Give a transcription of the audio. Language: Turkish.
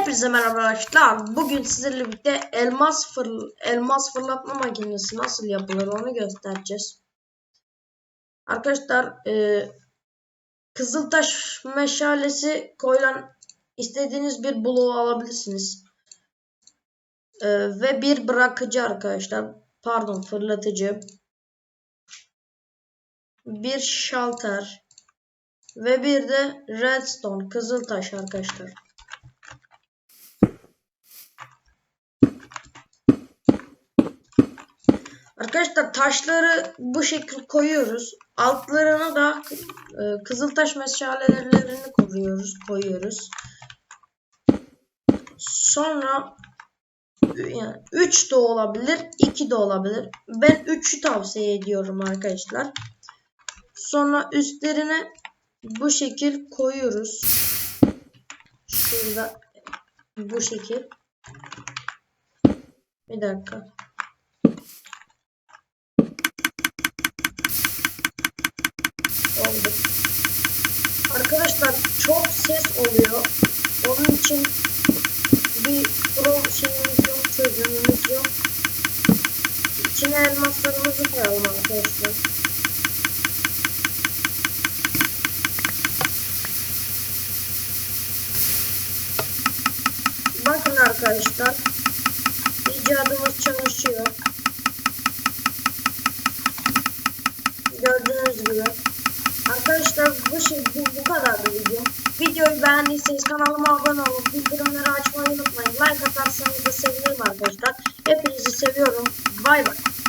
Hepinize merhaba arkadaşlar. Bugün sizlerle birlikte elmas fır, elmas fırlatma makinesi nasıl yapılır onu göstereceğiz. Arkadaşlar e, Kızıltaş meşalesi koyulan istediğiniz bir bloğu alabilirsiniz. E, ve bir bırakıcı arkadaşlar. Pardon fırlatıcı. Bir şalter. Ve bir de redstone kızıltaş arkadaşlar. Arkadaşlar taşları bu şekil koyuyoruz. Altlarına da e, kızıltaş meşalelerini koyuyoruz, koyuyoruz. Sonra yani 3 de olabilir, 2 de olabilir. Ben 3'ü tavsiye ediyorum arkadaşlar. Sonra üstlerine bu şekil koyuyoruz. Şurada bu şekil. Bir dakika. Oldu. Arkadaşlar çok ses oluyor. Onun için bir pro şeyimiz yok, çözümümüz yok. İçine elmaslarımızı koyalım arkadaşlar. Bakın arkadaşlar. icadımız çalışıyor. Gördüğünüz gibi. Arkadaşlar bu şey bu, bu kadardı video. Videoyu beğendiyseniz kanalıma abone olup bildirimleri açmayı unutmayın. Like atarsanız da sevinirim arkadaşlar. Hepinizi seviyorum. Bay bay.